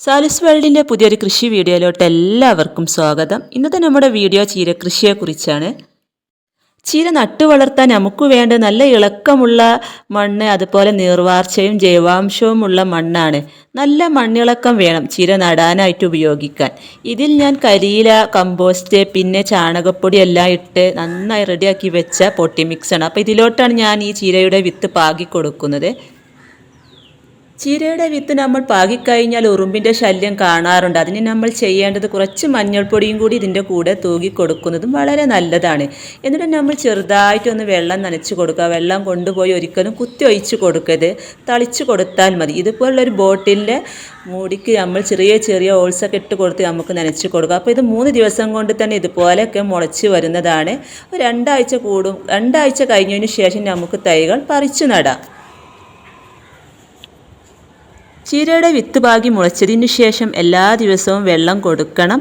സാലിസ് വേൾഡിന്റെ പുതിയൊരു കൃഷി വീഡിയോയിലോട്ട് എല്ലാവർക്കും സ്വാഗതം. ഇന്നത്തെ നമ്മുടെ വീഡിയോ ചീര ചീരകൃഷിയെക്കുറിച്ചാണ് ചീര നട്ടു വളർത്താൻ നമുക്ക് വേണ്ട നല്ല ഇളക്കമുള്ള മണ്ണ് അതുപോലെ നീർവാർച്ചയും ജൈവാംശവും ഉള്ള മണ്ണാണ്. നല്ല മണ്ണിളക്കം വേണം ചീര നടാനായിട്ട് ഉപയോഗിക്കാൻ. ഇതിൽ ഞാൻ കരിയില കമ്പോസ്റ്റ് പിന്നെ ചാണകപ്പൊടി എല്ലാം ഇട്ട് നന്നായി റെഡിയാക്കി വെച്ച പൊട്ടി മിക്സാണ് അപ്പോൾ ഇതിലോട്ടാണ് ഞാൻ ഈ ചീരയുടെ വിത്ത് പാകി കൊടുക്കുന്നത് ചീരയുടെ വിത്ത് നമ്മൾ പാകിക്കഴിഞ്ഞാൽ ഉറുമ്പിന്റെ ശല്യം കാണാറുണ്ട്. അതിന് നമ്മൾ ചെയ്യേണ്ടത് കുറച്ച് മഞ്ഞൾപ്പൊടിയും കൂടി ഇതിന്റെ കൂടെ തൂകി കൊടുക്കുന്നതും വളരെ നല്ലതാണ്. എന്നിട്ട് നമ്മൾ ചെറുതായിട്ടൊന്ന് വെള്ളം നനച്ച് കൊടുക്കുക. വെള്ളം കൊണ്ടുപോയി ഒരിക്കലും കുത്തി ഒഴിച്ച് കൊടുക്കരുത്. തളിച്ച് കൊടുത്താൽ മതി. ഇതുപോലുള്ളൊരു ബോട്ടിലിന്റെ മൂടിക്ക് നമ്മൾ ചെറിയ ചെറിയ ഓൾസൊക്കെ ഇട്ട് കൊടുത്ത് നമുക്ക് നനച്ച് കൊടുക്കുക അപ്പോൾ ഇത് മൂന്ന് ദിവസം കൊണ്ട് തന്നെ ഇതുപോലെയൊക്കെ മുളച്ച് വരുന്നതാണ്. രണ്ടാഴ്ച കൂടും. രണ്ടാഴ്ച കഴിഞ്ഞതിന് ശേഷം നമുക്ക് തൈകൾ പറിച്ചു നടാം. ചീരയുടെ വിത്ത് ഭാഗി മുളച്ചതിന് ശേഷം എല്ലാ ദിവസവും വെള്ളം കൊടുക്കണം.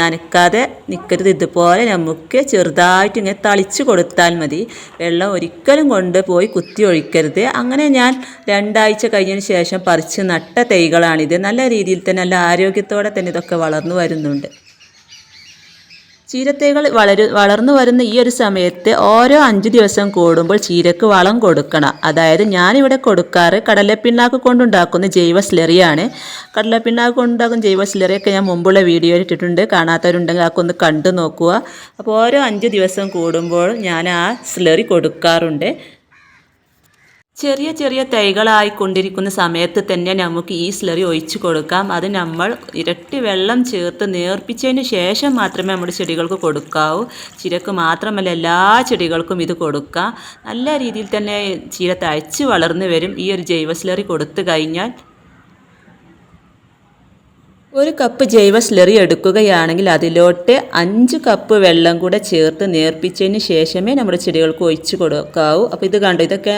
നനക്കാതെ നിൽക്കരുത് ഇതുപോലെ നമുക്ക് ചെറുതായിട്ട് ഇങ്ങനെ തളിച്ച് കൊടുത്താൽ മതി. വെള്ളം ഒരിക്കലും കൊണ്ട് പോയി കുത്തി ഒഴിക്കരുത്. അങ്ങനെ ഞാൻ രണ്ടാഴ്ച കഴിഞ്ഞതിന് ശേഷം പറിച്ച് നട്ട തൈകളാണിത്. നല്ല രീതിയിൽ തന്നെ നല്ല ആരോഗ്യത്തോടെ തന്നെ ഇതൊക്കെ വളർന്നു വരുന്നുണ്ട്. ചീരത്തൈകൾ വളരു വളർന്നു വരുന്ന ഈ ഒരു സമയത്ത് ഓരോ അഞ്ച് ദിവസം കൂടുമ്പോൾ ചീരക്ക് വളം കൊടുക്കണം. അതായത് ഞാനിവിടെ കൊടുക്കാറ് കടലപ്പിണ്ണാക്ക് കൊണ്ടുണ്ടാക്കുന്ന ജൈവ സ്ലറിയാണ്. കടലപ്പിണ്ണാക്ക് കൊണ്ടുണ്ടാക്കുന്ന ജൈവ സ്ലറിയൊക്കെ ഞാൻ മുമ്പുള്ള വീഡിയോയിൽ ഇട്ടിട്ടുണ്ട്. കാണാത്തവരുണ്ടെങ്കിൽ അതൊക്കെ ഒന്ന് കണ്ടു നോക്കുക. അപ്പോൾ ഓരോ അഞ്ച് ദിവസം കൂടുമ്പോൾ ഞാൻ ആ സ്ലറി കൊടുക്കാറുണ്ട്. ചെറിയ ചെറിയ തൈകളായി കൊണ്ടിരിക്കുന്ന സമയത്ത് തന്നെ നമുക്ക് ഈ സ്ലറി ഒഴിച്ചു കൊടുക്കാം. അത് നമ്മൾ ഇരട്ടി വെള്ളം ചേർത്ത് നേർപ്പിച്ചതിന് ശേഷം മാത്രമേ നമ്മുടെ ചെടികൾക്ക് കൊടുക്കാവൂ. ചിരക്ക് മാത്രമല്ല എല്ലാ ചെടികൾക്കും ഇത് കൊടുക്കാം. നല്ല രീതിയിൽ തന്നെ ചീര തഴച്ച് വളർന്നു വരും. ഈ ഒരു ജൈവ സ്ലറി കൊടുത്തു കഴിഞ്ഞാൽ ഒരു കപ്പ് ജൈവ സ്ലറി എടുക്കുകയാണെങ്കിൽ അതിലോട്ട് അഞ്ച് കപ്പ് വെള്ളം കൂടെ ചേർത്ത് നേർപ്പിച്ചതിന് ശേഷമേ നമ്മുടെ ചെടികൾക്ക് ഒഴിച്ച് കൊടുക്കാവൂ. അപ്പോൾ ഇത് കണ്ടു? ഇതൊക്കെ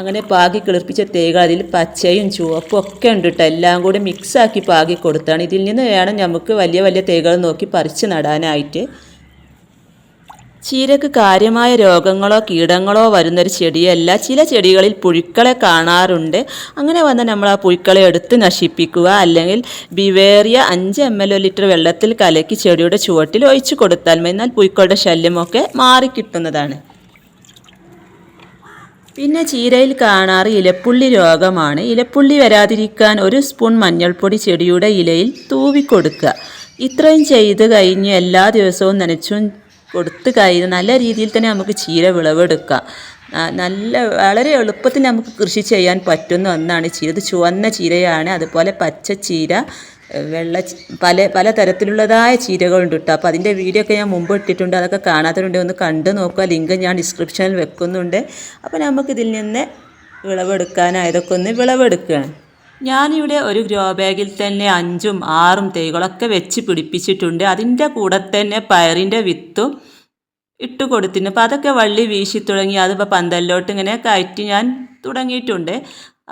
അങ്ങനെ പാകി കിളിർപ്പിച്ച തേകൾ അതിൽ പച്ചയും ചുവപ്പും ഒക്കെ ഉണ്ട് എല്ലാം കൂടി മിക്സാക്കി പാകി കൊടുത്താണ്. ഇതിൽ നിന്ന് വേണം നമുക്ക് വലിയ വലിയ തേകൾ നോക്കി പറിച്ച് നടാനായിട്ട്. ചീരക്ക് കാര്യമായ രോഗങ്ങളോ കീടങ്ങളോ വരുന്നൊരു ചെടിയല്ല. ചില ചെടികളിൽ പുഴുക്കളെ കാണാറുണ്ട്. അങ്ങനെ വന്നാൽ നമ്മൾ ആ പുഴുക്കളെ എടുത്ത് നശിപ്പിക്കുക. അല്ലെങ്കിൽ ബിവേറിയ അഞ്ച് എം എൽ ലിറ്റർ വെള്ളത്തിൽ കലക്കി ചെടിയുടെ ചുവട്ടിൽ ഒഴിച്ചു കൊടുത്താൽ മതി. എന്നാൽ പുഴുക്കളുടെ ശല്യമൊക്കെ മാറിക്കിട്ടുന്നതാണ് പിന്നെ ചീരയിൽ കാണാറ് ഇലപ്പുള്ളി രോഗമാണ്. ഇലപ്പുള്ളി വരാതിരിക്കാൻ ഒരു സ്പൂൺ മഞ്ഞൾപ്പൊടി ചെടിയുടെ ഇലയിൽ തൂവിക്കൊടുക്കുക. ഇത്രയും ചെയ്ത് കഴിഞ്ഞ് എല്ലാ ദിവസവും നനച്ചും കൊടുത്ത് കഴിഞ്ഞ് നല്ല രീതിയിൽ തന്നെ നമുക്ക് ചീര വിളവെടുക്കാം. നല്ല വളരെ എളുപ്പത്തിൽ നമുക്ക് കൃഷി ചെയ്യാൻ പറ്റുന്ന ഒന്നാണ് ചീര. ഇത് ചുവന്ന ചീരയാണ്. അതുപോലെ പച്ച ചീര വെള്ള പല പല തരത്തിലുള്ളതായ ചീരകളുണ്ട് കേട്ടോ. അപ്പോൾ അതിന്റെ വീഡിയോ ഒക്കെ ഞാൻ മുമ്പ് ഇട്ടിട്ടുണ്ട്. അതൊക്കെ കാണാത്തവരുണ്ട് ഒന്ന് കണ്ടു നോക്കുക. ലിങ്ക് ഞാൻ ഡിസ്ക്രിപ്ഷനിൽ വെക്കുന്നുണ്ട്. അപ്പോൾ നമുക്കിതിൽ നിന്ന് വിളവെടുക്കാനായതൊക്കെ ഒന്ന് വിളവെടുക്കുകയാണ്. ഞാനിവിടെ ഒരു ഗ്രോ ബാഗിൽ തന്നെ അഞ്ചും ആറും തൈകളൊക്കെ വെച്ച് പിടിപ്പിച്ചിട്ടുണ്ട്. അതിന്റെ കൂടെ തന്നെ പയറിന്റെ വിത്തും ഇട്ട് കൊടുത്തിട്ടുണ്ട്. അപ്പോൾ അതൊക്കെ വള്ളി വീശി തുടങ്ങി അതിപ്പോൾ പന്തലിലോട്ട് ഇങ്ങനെ കയറ്റി ഞാൻ തുടങ്ങിയിട്ടുണ്ട്.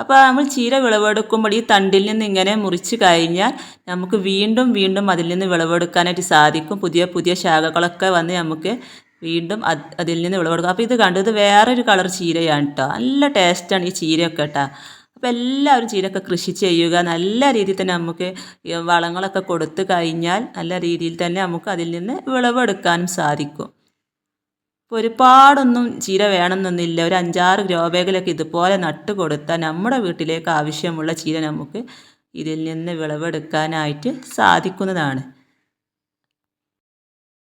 അപ്പോൾ നമ്മൾ ചീര വിളവെടുക്കുമ്പോൾ ഈ തണ്ടിൽ നിന്ന് ഇങ്ങനെ മുറിച്ച് കഴിഞ്ഞാൽ നമുക്ക് വീണ്ടും വീണ്ടും അതിൽ നിന്ന് വിളവെടുക്കാനായിട്ട് സാധിക്കും. പുതിയ പുതിയ ശാഖകളൊക്കെ വന്ന് നമുക്ക് വീണ്ടും അതിൽ നിന്ന് വിളവെടുക്കും. അപ്പോൾ ഇത് കണ്ടു? ഇത് വേറൊരു കളർ ചീരയാണ് കേട്ടോ. നല്ല ടേസ്റ്റാണ് ഈ ചീരയൊക്കെ കേട്ടോ. അപ്പോൾ എല്ലാവരും ചീരൊക്കെ കൃഷി ചെയ്യുക. നല്ല രീതിയിൽ തന്നെ നമുക്ക് വളങ്ങളൊക്കെ കൊടുത്തു കഴിഞ്ഞാൽ നല്ല രീതിയിൽ തന്നെ നമുക്ക് അതിൽ നിന്ന് വിളവെടുക്കാനും സാധിക്കും. ഇപ്പോൾ ഒരുപാടൊന്നും ചീര വേണമെന്നൊന്നുമില്ല. ഒരു അഞ്ചാറ് ഗ്രോ ബാഗിലൊക്കെ ഇതുപോലെ നട്ട് കൊടുത്താൽ നമ്മുടെ വീട്ടിലേക്ക് ആവശ്യമുള്ള ചീര നമുക്ക് ഇതിൽ നിന്ന് വിളവെടുക്കാനായിട്ട് സാധിക്കുന്നതാണ്.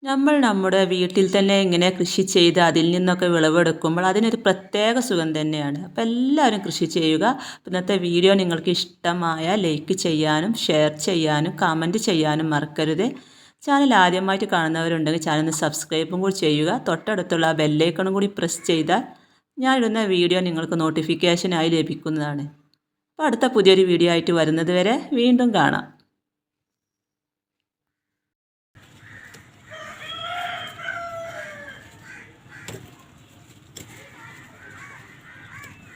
നമ്മൾ നമ്മുടെ വീട്ടിൽ തന്നെ ഇങ്ങനെ കൃഷി ചെയ്ത് അതിൽ നിന്നൊക്കെ വിളവെടുക്കുമ്പോൾ അതിനൊരു പ്രത്യേക സുഖം തന്നെയാണ്. അപ്പോൾ എല്ലാവരും കൃഷി ചെയ്യുക. ഇന്നത്തെ വീഡിയോ നിങ്ങൾക്ക് ഇഷ്ടമായ ലൈക്ക് ചെയ്യാനും ഷെയർ ചെയ്യാനും കമന്റ് ചെയ്യാനും മറക്കരുത്. ചാനൽ ആദ്യമായിട്ട് കാണുന്നവരുണ്ടെങ്കിൽ ചാനൽ സബ്സ്ക്രൈബും കൂടി ചെയ്യുക. തൊട്ടടുത്തുള്ള ബെല്ലൈക്കണും കൂടി പ്രസ് ചെയ്താൽ ഞാനിടുന്ന വീഡിയോ നിങ്ങൾക്ക് നോട്ടിഫിക്കേഷനായി ലഭിക്കുന്നതാണ്. അപ്പോൾ അടുത്ത പുതിയൊരു വീഡിയോ ആയിട്ട് വരുന്നത് വരെ വീണ്ടും കാണാം.